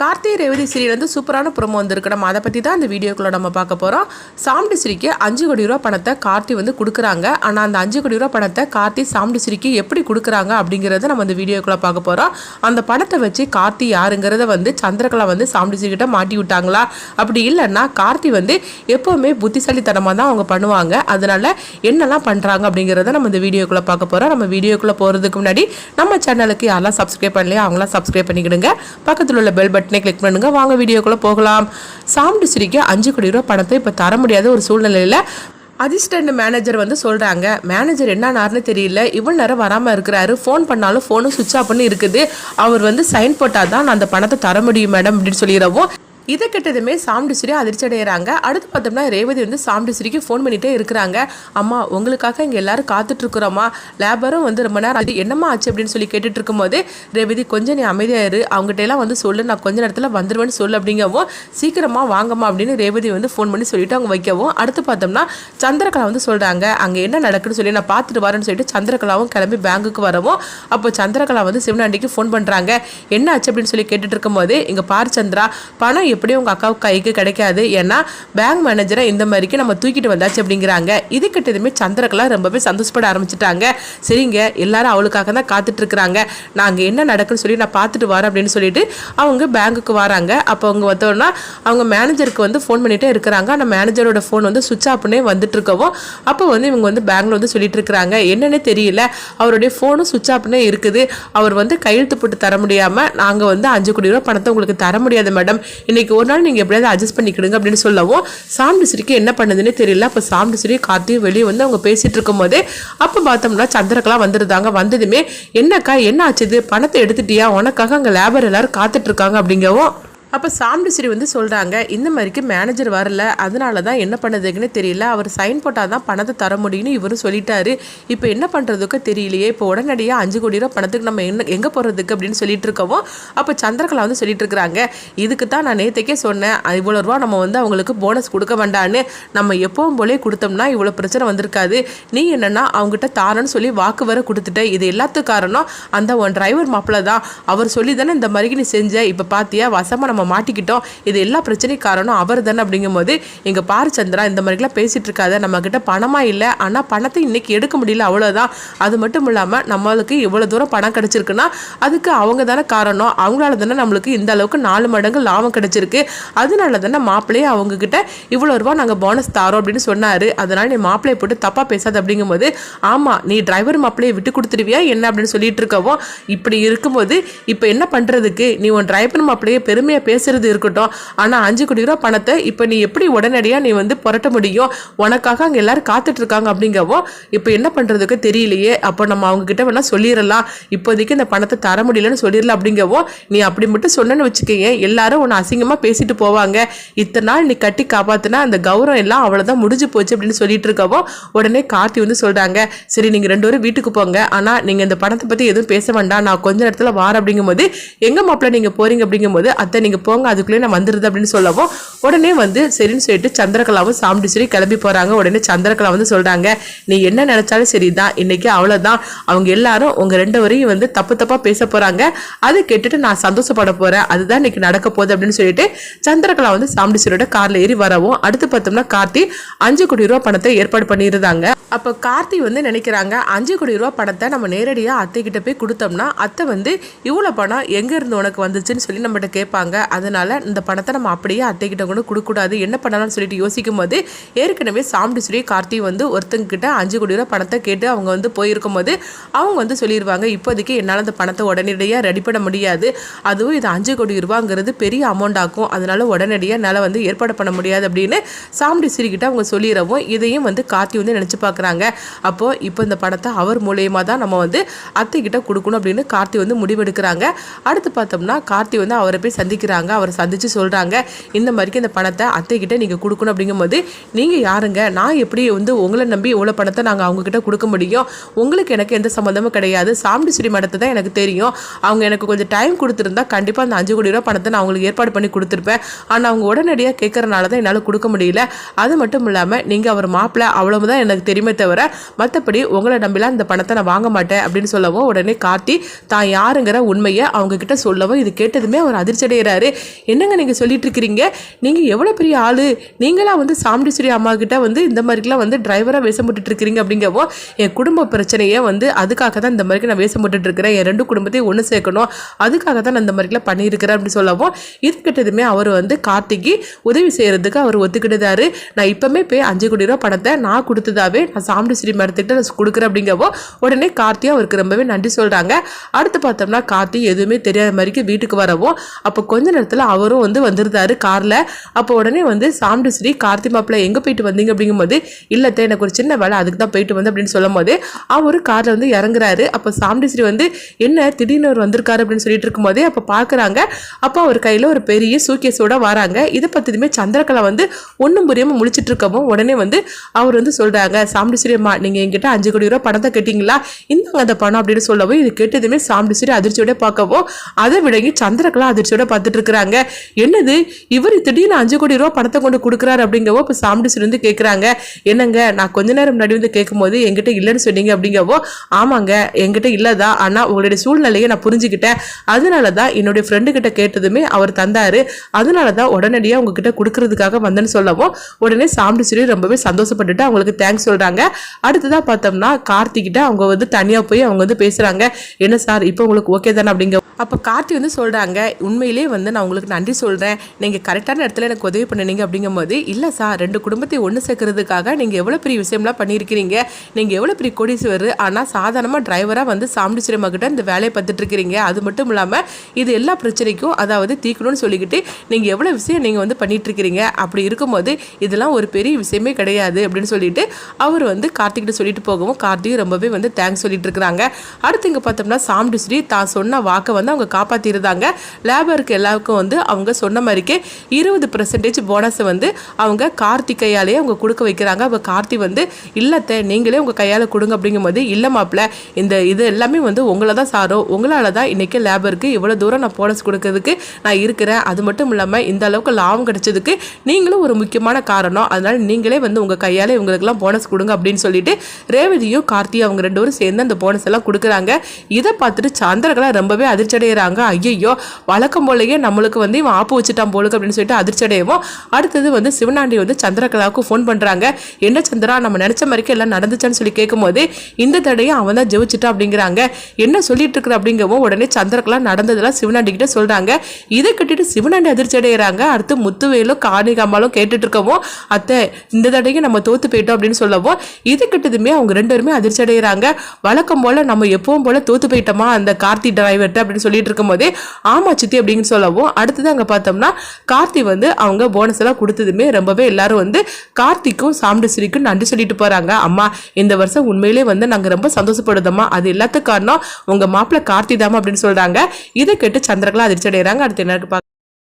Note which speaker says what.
Speaker 1: Karthigai Revathi serial வந்து சூப்பரான promo வந்திருக்கு. நம்ம அதை பற்றி தான் இந்த வீடியோக்குள்ள நம்ம பார்க்க போகிறோம் சாம்டிஸ்ரீக்கு அஞ்சு கோடி ரூபா பணத்தை கார்த்தி வந்து கொடுக்குறாங்க. ஆனால் அந்த அஞ்சு கோடி ரூபா பணத்தை கார்த்தி சாம்டிஸ்ரீக்கு எப்படி கொடுக்குறாங்க அப்படிங்கிறத நம்ம அந்த வீடியோக்குள்ளே பார்க்க போகிறோம் அந்த பணத்தை வச்சு கார்த்தி யாருங்கிறத வந்து சந்திரகலா வந்து சாம்டிஸ்ரீ கிட்ட மாட்டி விட்டாங்களா? அப்படி இல்லைன்னா கார்த்தி வந்து எப்போவுமே புத்திசாலித்தனமாக தான் அவங்க பண்ணுவாங்க. அதனால் என்னெல்லாம் பண்ணுறாங்க அப்படிங்கிறத நம்ம இந்த வீடியோக்குள்ளே பார்க்க போகிறோம் நம்ம வீடியோக்குள்ளே போகிறதுக்கு முன்னாடி நம்ம சேனலுக்கு யாரெல்லாம் சப்ஸ்கிரைப் பண்ணலையோ அவங்களாம் சப்ஸ்கிரைப் பண்ணிக்கிடுங்க. பக்கத்தில் உள்ள பெல் பட்டன் கிளிக் பண்ணுங்க. வாங்க வீடியோக்குள்ளே போகலாம். சாம்டு சிரிக்கு அஞ்சு கோடி ரூபா பணத்தை இப்போ தர முடியாத ஒரு சூழ்நிலையில் அசிஸ்டன்ட் மேனேஜர் வந்து சொல்கிறாங்க மேனேஜர் என்னன்னாருன்னு தெரியல. இவ்வளோ நேரம் வராமல் இருக்கிறாரு. ஃபோன் பண்ணாலும் ஃபோனும் சுவிட்ச் ஆஃப் பண்ணி இருக்குது. அவர் வந்து சைன் போட்டால் தான் நான் அந்த பணத்தை தர முடியும் மேடம் அப்படின்னு சொல்லிடவும் இதை கெட்டதுமே சாம்டிஸ்ரீ அதிர்ச்சி அடைகிறாங்க அடுத்து பார்த்தோம்னா ரேவதி வந்து சாம்டிஸ்ரீக்கு ஃபோன் பண்ணிகிட்டே இருக்கிறாங்க. அம்மா உங்களுக்காக இங்கே எல்லாரும் காத்துட்ருக்குறோம்மா. லேபரும் வந்து ரொம்ப நேரம் அது என்னம்மா ஆச்சு அப்படின்னு சொல்லி கேட்டுட்டு இருக்கும்போது ரேவதி கொஞ்சம் நீ அமைதியாக இரு. அவங்ககிட்ட எல்லாம் வந்து சொல்லு. நான் கொஞ்ச நேரத்தில் வந்துடுவேன்னு சொல்லு அப்படிங்கவும் சீக்கிரமாக வாங்கம்மா அப்படின்னு ரேவதி வந்து ஃபோன் பண்ணி சொல்லிட்டு அவங்க வைக்கவும் அடுத்து பார்த்தோம்னா சந்திரகலா வந்து சொல்கிறாங்க அங்கே என்ன நடக்குன்னு சொல்லி நான் பார்த்துட்டு வரேன்னு சொல்லிட்டு சந்திரகலாவும் கிளம்பி பேங்குக்கு வரவும் அப்போ சந்திரகலா வந்து சிவனாண்டிக்கு ஃபோன் பண்ணுறாங்க என்ன ஆச்சு அப்படின்னு சொல்லி கேட்டுட்டு இருக்கும்போது இங்கே பார் சந்திரா பணம் எப்படியும் உங்கள் அக்காவுக்கு கைக்கு கிடைக்காது. ஏன்னா பேங்க் மேனேஜரை இந்த மாதிரிக்கு நம்ம தூக்கிட்டு வந்தாச்சு அப்படிங்கிறாங்க. இது கிட்டதுமே சந்திரகலா ரொம்பவே சந்தோஷப்பட ஆரம்பிச்சிட்டாங்க. சரிங்க எல்லாரும் அவளுக்காக தான் காத்துட்டு இருக்கிறாங்க. நாங்கள் என்ன நடக்குன்னு சொல்லி நான் பார்த்துட்டு வரேன் அப்படின்னு சொல்லிட்டு அவங்க பேங்குக்கு வராங்க. அப்போ அவங்க வந்தோன்னா அவங்க மேனேஜருக்கு வந்து ஃபோன் பண்ணிட்டே இருக்கிறாங்க. ஆனால் மேனேஜரோட ஃபோன் வந்து சுவிட்ச் ஆஃப்னே வந்துட்டு இருக்கவும் அப்போ வந்து இவங்க வந்து பேங்க்ல வந்து சொல்லிட்டு இருக்கிறாங்க. என்னன்னு தெரியல. அவருடைய ஃபோனும் சுவிச் ஆஃப்னே இருக்குது. அவர் வந்து கையெழுத்து போட்டு தர முடியாமல் நாங்கள் வந்து அஞ்சு கோடி ரூபா பணத்தை உங்களுக்கு தர முடியாது மேடம் இன்னைக்கு ஒரு நாள் நீங்கள் எப்படியாவது அட்ஜஸ்ட் பண்ணிக்கிடுங்க அப்படின்னு சொல்லவும் சாம்டிஸ்ரீக்கு என்ன பண்ணுதுன்னே தெரியல. அப்போ சாம்டிஸ்ரீ கார்த்தியும் வெளியே வந்து அவங்க பேசிகிட்டு இருக்கும்போது அப்போ பார்த்தோம்னா சந்திரக்கெலாம் வந்துருந்தாங்க. வந்ததுமே என்னக்கா என்ன ஆச்சுது பணத்தை எடுத்துட்டியா? உனக்காக அங்கே லேபர் எல்லாரும் காத்துட்ருக்காங்க அப்படிங்கவும் அப்போ சாம்டிஸ்ரீ வந்து சொல்கிறாங்க இந்த மாதிரிக்கு மேனேஜர் வரல அதனால தான் என்ன பண்ணதுக்குன்னு தெரியல. அவர் சைன் போட்டால் தான் பணத்தை தர முடியும்னு இவரும் சொல்லிட்டாரு. இப்போ என்ன பண்ணுறதுக்கோ தெரியலையே. இப்போ உடனடியாக அஞ்சு கோடி ரூபா பணத்துக்கு நம்ம என்ன எங்கே போகிறதுக்கு அப்படின்னு சொல்லிட்டு இருக்கவும் அப்போ சந்திரகலா வந்து சொல்லிட்டு இருக்கிறாங்க. இதுக்கு தான் நான் நேற்றுக்கே சொன்னேன். இவ்வளோ ரூபா நம்ம வந்து அவங்களுக்கு போனஸ் கொடுக்க வேண்டான்னு நம்ம எப்பவும் போலே கொடுத்தோம்னா இவ்வளோ பிரச்சனை வந்திருக்காது. நீ என்னென்னா அவங்ககிட்ட தாரன்னு சொல்லி வாக்கு வர கொடுத்துட்ட. இது எல்லாத்துக்கு காரணம் அந்த உன் டிரைவர் மாப்பிள்ள தான். அவர் சொல்லி தானே இந்த மாதிரி நீ செஞ்ச. இப்போ பார்த்தியா வசமாக நம்ம மாட்டிக்கிட்டோம். இது எல்லா பிரச்சனையும் காரணம் அவர் தானே அப்படிங்கும்போது எங்கள் பாரு சந்திரா இந்த மாதிரிலாம் பேசிகிட்டு இருக்காத நம்மக்கிட்ட பணமாக இல்லை ஆனால் பணத்தை இன்றைக்கி எடுக்க முடியல அவ்வளோதான் அது மட்டும் இல்லாமல் நம்மளுக்கு இவ்வளோ தூரம் பணம் கிடச்சிருக்குன்னா அதுக்கு அவங்க தானே காரணம். அவங்களால தானே நம்மளுக்கு இந்த அளவுக்கு நாலு மடங்கு லாபம் கிடச்சிருக்கு. அதனால தானே மாப்பிள்ளையே அவங்கக்கிட்ட இவ்வளோ ரூபா நாங்கள் போனஸ் தாரோம் அப்படின்னு சொன்னார். அதனால் நீ மாப்பிள்ளையை போட்டு தப்பாக பேசாது அப்படிங்கும்போது ஆமாம் நீ டிரைவர் மாப்பிள்ளையை விட்டு கொடுத்துருவியா என்ன அப்படின்னு சொல்லிட்டு இருக்கவோ இப்படி இருக்கும்போது இப்போ என்ன பண்ணுறதுக்கு நீ உன் டிரைவர் மாப்பிள்ளையை பேச பேசுறது இருக்கட்டும். ஆனா அஞ்சு கோடி ரூபா பணத்தை இப்போ நீ எப்படி உடனடியா நீ வந்து புரட்ட முடியும்? உனக்காக அங்க எல்லாரும் காத்துட்டு இருக்காங்க அப்படிங்கவோ இப்போ என்ன பண்றதுக்கு தெரியலையே. அப்போ நம்ம அவங்க கிட்ட வேணா சொல்லிடலாம். இப்போதைக்கு இந்த பணத்தை தர முடியலன்னு சொல்லிடலாம் அப்படிங்கவோ நீ அப்படி மட்டும் சொன்னேன்னு வச்சுக்கோங்க எல்லாரும் உன்னை அசிங்கமா பேசிட்டு போவாங்க. இத்தனை நாள் நீ கட்டி காப்பாத்தினா அந்த கௌரவம் எல்லாம் அவ்வளவுதான் முடிஞ்சு போச்சு அப்படின்னு சொல்லிட்டு இருக்கவோ உடனே கார்த்தி வந்து சொல்றாங்க சரி நீங்க ரெண்டு பேரும் வீட்டுக்கு போங்க. ஆனா நீங்க இந்த பணத்தை பத்தி எதுவும் பேச வேண்டாம். நான் கொஞ்ச நேரத்தில் வார அப்படிங்கும்போது எங்க மாப்பிள்ள நீங்க போறீங்க? அப்படிங்கும்போது அத்தை நீங்க போங்க அதுக்குள்ளே நான் வந்துடுது அப்படின்னு சொல்லவும் உடனே வந்து சரின்னு சொல்லிட்டு சந்திரகலாவும் சாம்பிடிச்சரி கிளம்பி போகிறாங்க உடனே சந்திரகலா வந்து சொல்கிறாங்க நீ என்ன நினச்சாலும் சரி தான் இன்னைக்கு அவ்வளோதான் அவங்க எல்லாரும் உங்கள் ரெண்டு வரையும் வந்து தப்பு தப்பாக பேச போகிறாங்க அதை கேட்டுட்டு நான் சந்தோஷப்பட போகிறேன் அதுதான் இன்னைக்கு நடக்க போகுது அப்படின்னு சொல்லிட்டு சந்திரகலா வந்து சாம்பிடிச்சரியோட காரில் ஏறி வரவும் அடுத்து பார்த்தோம்னா கார்த்தி அஞ்சு கோடி ரூபா பணத்தை ஏற்பாடு பண்ணியிருந்தாங்க. அப்போ கார்த்தி வந்து நினைக்கிறாங்க அஞ்சு கோடி ரூபா பணத்தை நம்ம நேரடியாக அத்தை கிட்ட போய் கொடுத்தோம்னா அத்தை வந்து இவ்வளோ பணம் எங்கேருந்து உனக்கு வந்துச்சுன்னு சொல்லி நம்மகிட்ட கேட்பாங்க. அதனால் இந்த பணத்தை நம்ம அப்படியே அத்தைக்கிட்ட கொண்டு கொடுக்கக்கூடாது. என்ன பண்ணலாம்னு சொல்லிட்டு யோசிக்கும் போது ஏற்கனவே சாம்பிடிச்சுரி கார்த்தி வந்து ஒருத்தங்கிட்ட அஞ்சு கோடி ரூபா பணத்தை கேட்டு அவங்க வந்து போயிருக்கும் போது அவங்க வந்து சொல்லிடுவாங்க இப்போதைக்கு என்னால் அந்த பணத்தை உடனடியாக ரெடி பண்ண முடியாது. அதுவும் இது அஞ்சு கோடி ரூபாங்கிறது பெரிய அமௌண்ட் ஆகும் அதனால உடனடியாக என்னால் வந்து ஏற்பாடு பண்ண முடியாது அப்படின்னு சாம்பிடிச்சுரி சிரிக்கிட்ட அவங்க சொல்லிடுறவும் இதையும் வந்து கார்த்தி வந்து நினச்சி பார்க்குறாங்க அப்போது இப்போ இந்த பணத்தை அவர் மூலயமா தான் நம்ம வந்து அத்தைக்கிட்ட கொடுக்கணும் அப்படின்னு கார்த்தி வந்து முடிவெடுக்கிறாங்க. அடுத்து பார்த்தோம்னா கார்த்தி வந்து அவரை போய் சந்திக்கிறாங்க. அவரை சந்தித்து சொல்கிறாங்க இந்த மாதிரிக்கு இந்த பணத்தை அத்தைக்கிட்ட நீங்கள் கொடுக்கணும் அப்படிங்கும்போது நீங்கள் யாருங்க? நான் எப்படி வந்து உங்களை நம்பி இவ்வளோ பணத்தை நாங்கள் அவங்கக்கிட்ட கொடுக்க முடியும்? உங்களுக்கு எனக்கு எந்த சம்மந்தமும் கிடையாது. சாமுண்டீஸ்வரி மடத்தை தான் எனக்கு தெரியும். அவங்க எனக்கு கொஞ்சம் டைம் கொடுத்துருந்தா கண்டிப்பாக அந்த அஞ்சு கோடி ரூபா பணத்தை நான் அவங்களுக்கு ஏற்பாடு பண்ணி கொடுத்துருப்பேன். ஆனால் அவங்க உடனடியாக கேட்குறனால தான் என்னால் கொடுக்க முடியல. அது மட்டும் இல்லாமல் நீங்கள் அவர் மாப்பிளை அவ்வளவு தான் எனக்கு தெரியுமே தவிர மற்றபடி உங்களை நம்பிலாம் இந்த பணத்தை நான் வாங்க மாட்டேன் அப்படின்னு சொல்லவும் உடனே கார்த்தி தான் யாருங்கிற உண்மையை அவங்க கிட்ட சொல்லவும் இது கேட்டதுமே அவர் அதிர்ச்சி அடைகிறாரு என்னங்க நீங்கள் சொல்லிட்டு இருக்கிறீங்க நீங்கள் எவ்வளோ பெரிய ஆள்? நீங்களாம் வந்து சாமுண்டீஸ்வரி அம்மா கிட்ட வந்து இந்த மாதிரிலாம் வந்து டிரைவராக வேஷம் இருக்கிறீங்க அப்படிங்கவோ என் குடும்ப பிரச்சனையே வந்து அதுக்காக தான் இந்த மாதிரி நான் வேஷம் இருக்கிறேன் என் ரெண்டு குடும்பத்தையும் ஒன்று சேர்க்கணும். அதுக்காக தான் நான் இந்த மாதிரிலாம் பண்ணியிருக்கிறேன் அப்படின்னு சொல்லவும் இது கிட்டதுமே அவர் வந்து கார்த்திக்கு உதவி செய்கிறதுக்கு அவர் ஒத்துக்கிட்டதாரு. நான் இப்பவுமே போய் அஞ்சு கோடி ரூபா பணத்தை நான் கொடுத்ததாவே நான் சாமுண்டீஸ்வரி மரத்துக்கிட்ட நான் கொடுக்குறேன் அப்படிங்கவோ உடனே கார்த்தி அவருக்கு ரொம்பவே நன்றி சொல்கிறாங்க அடுத்து பார்த்தோம்னா கார்த்தி எதுவுமே தெரியாத மாதிரிக்கு வீட்டுக்கு வரவும் அப்போ கொஞ்ச நேரத்தில் அவரும் வந்து வந்திருந்தாரு காரில். அப்போ உடனே வந்து சாமுண்டீஸ்வரி கார்த்தி மாப்பிள்ளை எங்கே போயிட்டு வந்தீங்க? அப்படிங்கும்போது இல்லத்தை எனக்கு ஒரு சின்ன வேலை அதுக்கு தான் போயிட்டு வந்து அப்படின்னு சொல்லும் போது அவரு காரில் வந்து இறங்குறாரு. அப்போ சாமுண்டீஸ்வரி வந்து என்ன திடீர்னு அவர் வந்திருக்காரு? அப்படின்னு சொல்லிட்டு இருக்கும்போது அப்போ பார்க்குறாங்க அப்போ அவர் கையில் ஒரு பெரிய சூக்கேஸோட வராங்க. இதை பற்றியுமே சந்திரகலா வந்து ஒன்றும் புரியாமல் முழிச்சிட்டு இருக்கவும் உடனே வந்து அவர் வந்து சொல்கிறாங்க சாமுண்டீஸ்வரி அம்மா நீங்கள் என்கிட்ட அஞ்சு கோடி ரூபா பணத்தை கேட்டிங்களா? இந்தாங்க அந்த பணம் அப்படின்னு சொல்லவும் இது கேட்டதுமே ஸ்ரீ அதிர்ச்சியோட பார்க்கவும் அதை விடங்கி சந்திரகலா அதிர்ச்சியோட பார்த்துட்டு கொடுக்குறாங்க என்னது? இவர் திடீர்னு அஞ்சு கோடி ரூபா பணத்தை கொண்டு கொடுக்குறாரு அப்படிங்கவோ இப்போ சாமுண்டீஸ்வரி வந்து கேட்குறாங்க என்னங்க நான் கொஞ்ச நேரம் முன்னாடி வந்து கேட்கும்போது என்கிட்ட இல்லைன்னு சொன்னீங்க அப்படிங்கவோ ஆமாங்க என்கிட்ட இல்லதா? ஆனால் உங்களுடைய சூழ்நிலையை நான் புரிஞ்சுக்கிட்டேன். அதனால தான் என்னுடைய ஃப்ரெண்டு கிட்ட கேட்டதுமே அவர் தந்தார். அதனால தான் உடனடியாக உங்ககிட்ட கொடுக்கறதுக்காக வந்தேன்னு சொல்லவும் உடனே சாமுண்டீஸ்வரி ரொம்பவே சந்தோஷப்பட்டுட்டு அவங்களுக்கு தேங்க்ஸ் சொல்கிறாங்க அடுத்ததாக பார்த்தோம்னா கார்த்திகிட்ட அவங்க வந்து தனியாக போய் அவங்க வந்து பேசுகிறாங்க என்ன சார் இப்போ உங்களுக்கு ஓகே தானே அப்படிங்க அப்போ கார்த்தி வந்து சொல்கிறாங்க உண்மையிலே வந்து நான் உங்களுக்கு நன்றி சொல்கிறேன் நீங்கள் கரெக்டான இடத்துல எனக்கு உதவி பண்ணினீங்க அப்படிங்கும்போது இல்லை சார் ரெண்டு குடும்பத்தை ஒன்று சேர்க்கறதுக்காக நீங்கள் எவ்வளோ பெரிய விஷயம்லாம் பண்ணியிருக்கிறீங்க. நீங்கள் எவ்வளோ பெரிய கோடீஸ்வரர். ஆனால் சாதாரணமாக டிரைவராக வந்து சாமுண்டீஸ்வரி கிட்ட இந்த வேலையை பார்த்துட்டு இருக்கிறீங்க அது மட்டும் இல்லாமல் இது எல்லா பிரச்சனைக்கும் அதாவது தீக்கணும்னு சொல்லிக்கிட்டு நீங்கள் எவ்வளோ விஷயம் நீங்கள் வந்து பண்ணிகிட்ருக்கிறீங்க அப்படி இருக்கும்போது இதெல்லாம் ஒரு பெரிய விஷயமே கிடையாது. அப்படின்னு சொல்லிட்டு அவர் வந்து கார்த்திகிட்ட சொல்லிட்டு போகவும் கார்த்திக் ரொம்பவே வந்து தேங்க்ஸ் சொல்லிட்டு இருக்கிறாங்க அடுத்து இங்கே பார்த்தோம்னா சாமுண்டீஸ்வரி தான் சொன்ன வாக்கை வந்து அவங்க காப்பாற்றிருந்தாங்க லேபருக்கு எல்லாருக்கும் வந்து அவங்க சொன்ன மாதிரிக்கே இருபது பர்சன்டேஜ் போனஸை வந்து அவங்க கார்த்தி கையாலேயே அவங்க கொடுக்க வைக்கிறாங்க. அப்போ கார்த்தி வந்து இல்லத்தை நீங்களே உங்கள் கையால் கொடுங்க அப்படிங்கும்போது இல்லை மாப்பிள்ள இந்த இது எல்லாமே வந்து உங்களை தான் சாரும். உங்களால் தான் இன்றைக்கி லேபருக்கு இவ்வளோ தூரம் நான் போனஸ் கொடுக்கறதுக்கு நான் இருக்கிறேன். அது மட்டும் இல்லாமல் இந்த அளவுக்கு லாபம் கிடைச்சதுக்கு நீங்களும் ஒரு முக்கியமான காரணம். அதனால் நீங்களே வந்து உங்கள் கையால் இவங்களுக்கெல்லாம் போனஸ் கொடுங்க அப்படின்னு சொல்லிட்டு ரேவதியும் கார்த்தியும் அவங்க ரெண்டு பேரும் சேர்ந்து அந்த போனஸ் எல்லாம் கொடுக்குறாங்க. இதை பார்த்துட்டு சந்திரகலா ரொம்பவே அதிர்ச்சி அடைகிறாங்க ஐயோ வழக்கம் போலயே நம்மளுக்கு வந்து இவன் ஆப்பு வச்சுட்டான் போலுக்கு அப்படின்னு சொல்லிட்டு அதிர்ச்சடையவும். அடுத்தது வந்து சிவனாண்டி வந்து சந்திரகலாவுக்கு ஃபோன் பண்ணுறாங்க என்ன சந்திரா நம்ம நினச்ச மாதிரிக்கு எல்லாம் நடந்துச்சான்னு சொல்லி கேட்கும்போது இந்த தடையும் அவன் தான் ஜெயிச்சிட்டான் அப்படிங்கிறாங்க. என்ன சொல்லிட்டு இருக்கிற? அப்படிங்கவும் உடனே சந்திரகலா நடந்ததெல்லாம் சிவனாண்டி கிட்ட சொல்கிறாங்க இதை கட்டிட்டு சிவனாண்டி அதிர்ச்சி அடைகிறாங்க அடுத்து முத்துவேலும் காணிகாமலும் கேட்டுட்டு இருக்கவும் அத்தை இந்த தடையும் நம்ம தோத்து போயிட்டோம் அப்படின்னு சொல்லவும் இது கிட்டதுமே அவங்க ரெண்டு பேருமே அதிர்ச்சி அடைகிறாங்க வழக்கம் போல நம்ம எப்பவும் போல தோத்து போயிட்டோமா அந்த கார்த்தி டிரைவர்கிட்ட அப்படின்னு சொல்லிட்டு இருக்கும்போதே ஆமா சித்தி அப்படின்னு சொல்லவும் அடுத்தது அங்கே பார்த்தோம்னா கார்த்தி வந்து அவங்க போனஸ் எல்லாம் கொடுத்ததுமே ரொம்பவே எல்லாரும் வந்து கார்த்திக்கும் சாமுண்டேஸ்வரிக்கும் நன்றி சொல்லிட்டு போறாங்க. அம்மா இந்த வருஷம் உண்மையிலே வந்து நாங்கள் ரொம்ப சந்தோஷப்படுதம்மா. அது எல்லாத்துக்கும் காரணம் உங்க மாப்பிள்ளை கார்த்தி தாமா அப்படின்னு சொல்றாங்க. இதை கேட்டு சந்திரகலா அதிர்ச்சி அடைகிறாங்க அடுத்து என்ன